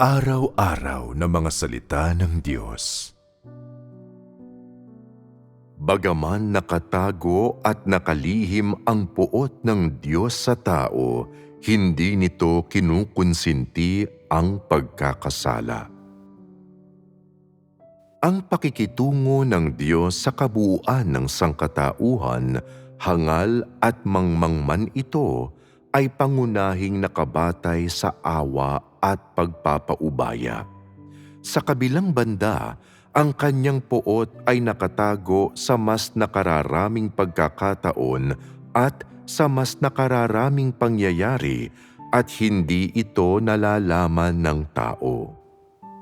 Pang-araw-araw na mga salita ng Diyos. Bagaman nakatago at nakalihim ang puot ng Diyos sa tao, hindi nito kinukonsinti ang pagkakasala. Ang pakikitungo ng Diyos sa kabuuan ng sangkatauhan, hangal at mangmangman ito, ay pangunahing nakabatay sa awa at pagpapaubaya. Sa kabilang banda, ang kanyang poot ay nakatago sa mas nakararaming pagkakataon at sa mas nakararaming pangyayari at hindi ito nalalaman ng tao.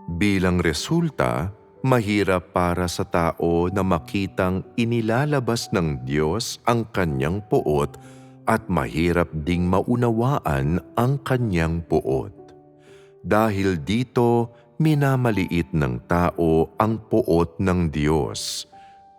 Bilang resulta, mahirap para sa tao na makitang inilalabas ng Diyos ang kanyang poot at mahirap ding maunawaan ang kanyang poot. Dahil dito, minamaliit ng tao ang poot ng Diyos.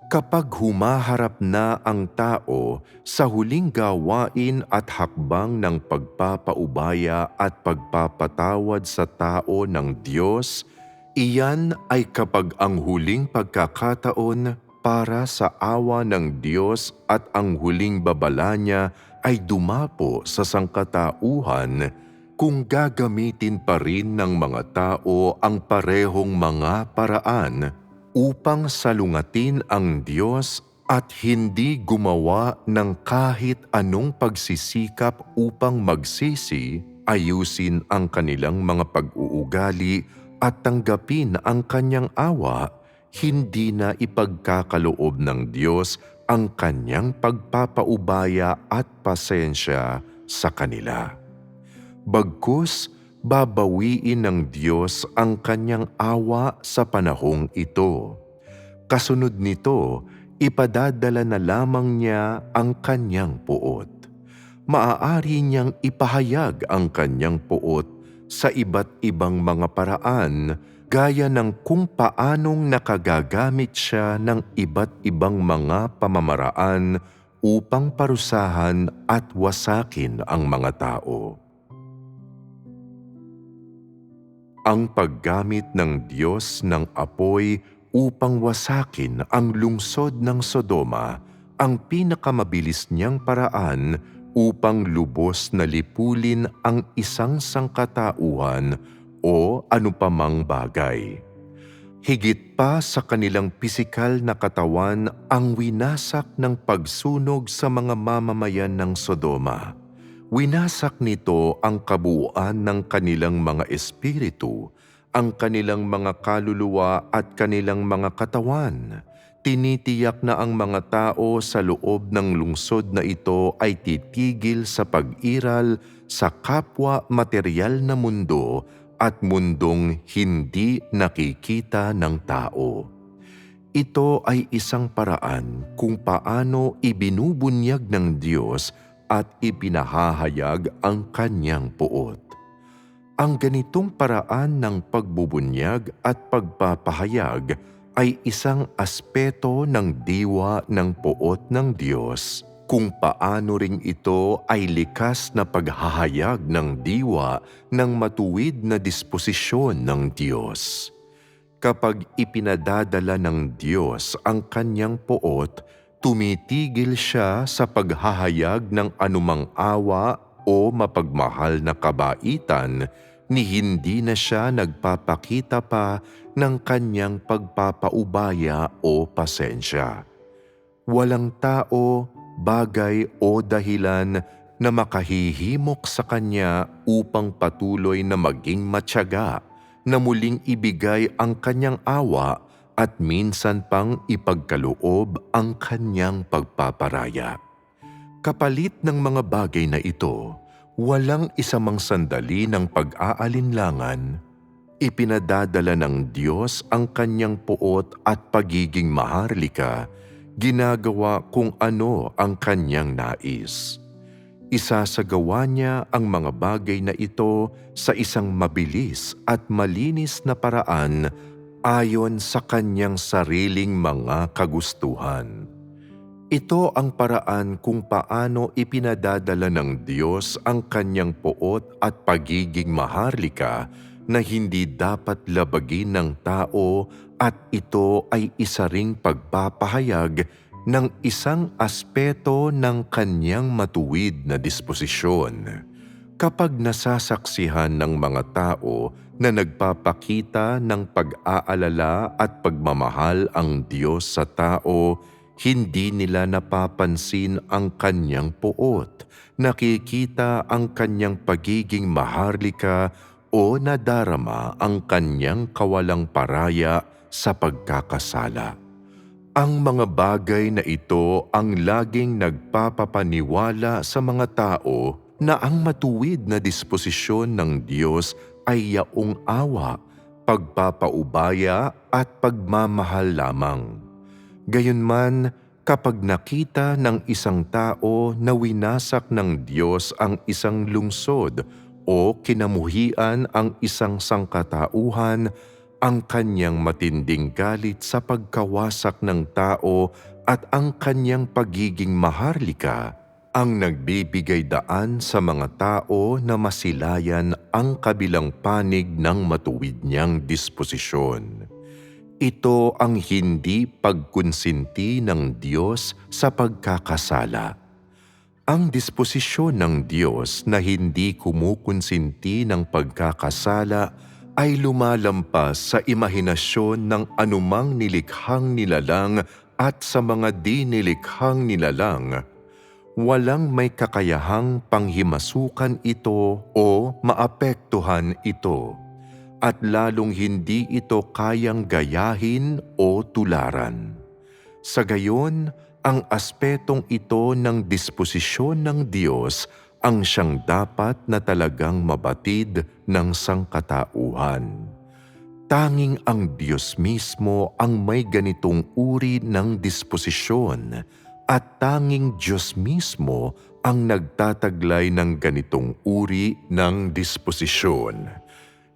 Kapag humaharap na ang tao sa huling gawain at hakbang ng pagpapaubaya at pagpapatawad sa tao ng Diyos, iyan ay kapag ang huling pagkakataon para sa awa ng Diyos at ang huling babala niya ay dumapo sa sangkatauhan kung gagamitin pa rin ng mga tao ang parehong mga paraan upang salungatin ang Diyos at hindi gumawa ng kahit anong pagsisikap upang magsisi, ayusin ang kanilang mga pag-uugali at tanggapin ang kanyang awa, hindi na ipagkakaloob ng Diyos ang kanyang pagpapaubaya at pasensya sa kanila. Bagkus, babawiin ng Diyos ang kanyang awa sa panahong ito. Kasunod nito, ipadadala na lamang niya ang kanyang puot. Maaari niyang ipahayag ang kanyang puot sa iba't ibang mga paraan gaya ng kung paanong nakagagamit siya ng iba't ibang mga pamamaraan upang parusahan at wasakin ang mga tao. ang paggamit ng Diyos ng apoy upang wasakin ang lungsod ng Sodoma ang pinakamabilis niyang paraan upang lubos na lipulin ang isang sangkatauhan o anupamang bagay. Higit pa sa kanilang pisikal na katawan ang winasak ng pagsunog sa mga mamamayan ng Sodoma Winasak nito ang kabuuan ng kanilang mga espiritu, ang kanilang mga kaluluwa at kanilang mga katawan. Tinitiyak na ang mga tao sa loob ng lungsod na ito ay titigil sa pag-iral sa kapwa material na mundo at mundong hindi nakikita ng tao. Ito ay isang paraan kung paano ibinubunyag ng Diyos at ipinahahayag ang kanyang puot. Ang ganitong paraan ng pagbubunyag at pagpapahayag ay isang aspeto ng diwa ng puot ng Diyos kung paano ring ito ay likas na paghahayag ng diwa ng matuwid na disposisyon ng Diyos. Kapag ipinadadala ng Diyos ang kanyang puot, tumitigil siya sa paghahayag ng anumang awa o mapagmahal na kabaitan ni hindi na siya nagpapakita pa ng kanyang pagpapaubaya o pasensya. Walang tao, bagay o dahilan na makahihimok sa kanya upang patuloy na maging matyaga na muling ibigay ang kanyang awa at minsan pang ipagkaloob ang kanyang pagpaparaya. Kapalit ng mga bagay na ito, walang isamang sandali ng pag-aalinlangan, ipinadadala ng Diyos ang kanyang puot at pagiging maharlika, ginagawa kung ano ang kanyang nais. Isasagawa niya ang mga bagay na ito sa isang mabilis at malinis na paraan ayon sa kanyang sariling mga kagustuhan. Ito ang paraan kung paano ipinadadala ng Diyos ang kanyang puot at pagiging maharlika na hindi dapat labagin ng tao at ito ay isa ring pagpapahayag ng isang aspeto ng kanyang matuwid na disposisyon. Kapag nasasaksihan ng mga tao na nagpapakita ng pag-aalala at pagmamahal ang Diyos sa tao, hindi nila napapansin ang kanyang puot, nakikita ang kanyang pagiging maharlika o nadarama ang kanyang kawalang paraya sa pagkakasala. Ang mga bagay na ito ang laging nagpapapaniwala sa mga tao na ang matuwid na disposisyon ng Diyos ay yaong awa, pagpapaubaya at pagmamahal lamang. Gayunman, kapag nakita ng isang tao na winasak ng Diyos ang isang lungsod o kinamuhian ang isang sangkatauhan, ang kanyang matinding galit sa pagkawasak ng tao at ang kanyang pagiging maharlika ang nagbibigay daan sa mga tao na masilayan ang kabilang panig ng matuwid niyang disposisyon. Ito ang hindi pagkonsinti ng Diyos sa pagkakasala. Ang disposisyon ng Diyos na hindi kumukonsinti ng pagkakasala ay lumalampas sa imahinasyon ng anumang nilikhang nilalang at sa mga di nilikhang nilalang walang may kakayahang panghimasukan ito o maapektuhan ito, at lalong hindi ito kayang gayahin o tularan. Sa gayon, ang aspetong ito ng disposisyon ng Diyos ang siyang dapat na talagang mabatid ng sangkatauhan. Tanging ang Diyos mismo ang may ganitong uri ng disposisyon at tanging Diyos mismo ang nagtataglay ng ganitong uri ng disposisyon.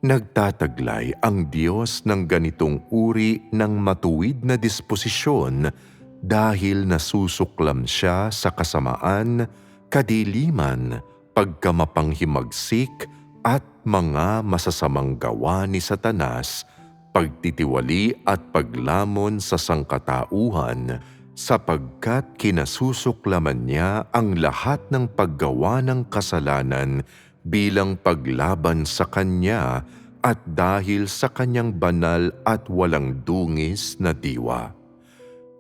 Nagtataglay ang Diyos ng ganitong uri ng matuwid na disposisyon dahil nasusuklam siya sa kasamaan, kadiliman, pagkamapanghimagsik at mga masasamang gawa ni Satanas, pagtitiwali at paglamon sa sangkatauhan, sapagkat kinasusuklaman niya ang lahat ng paggawa ng kasalanan bilang paglaban sa Kanya at dahil sa Kanyang banal at walang dungis na diwa.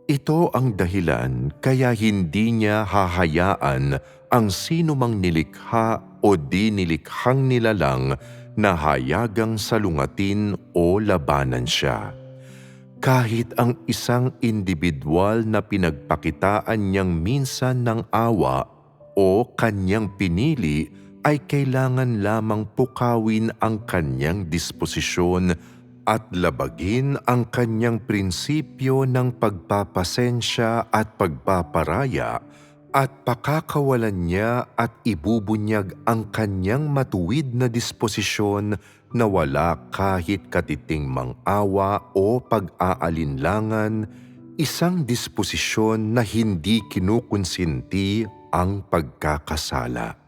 Ito ang dahilan kaya hindi niya hahayaan ang sino mang nilikha o di nilikhang nilalang na hayagang salungatin o labanan siya kahit ang isang individual na pinagpakitaan niyang minsan ng awa o kanyang pinili ay kailangan lamang pukawin ang kanyang disposisyon at labagin ang kanyang prinsipyo ng pagpapasensya at pagpaparaya at pakakawalan niya at ibubunyag ang kanyang matuwid na disposisyon na wala kahit katiting mang-awa o pag-aalinlangan, isang disposisyon na hindi kinukonsinti ang pagkakasala.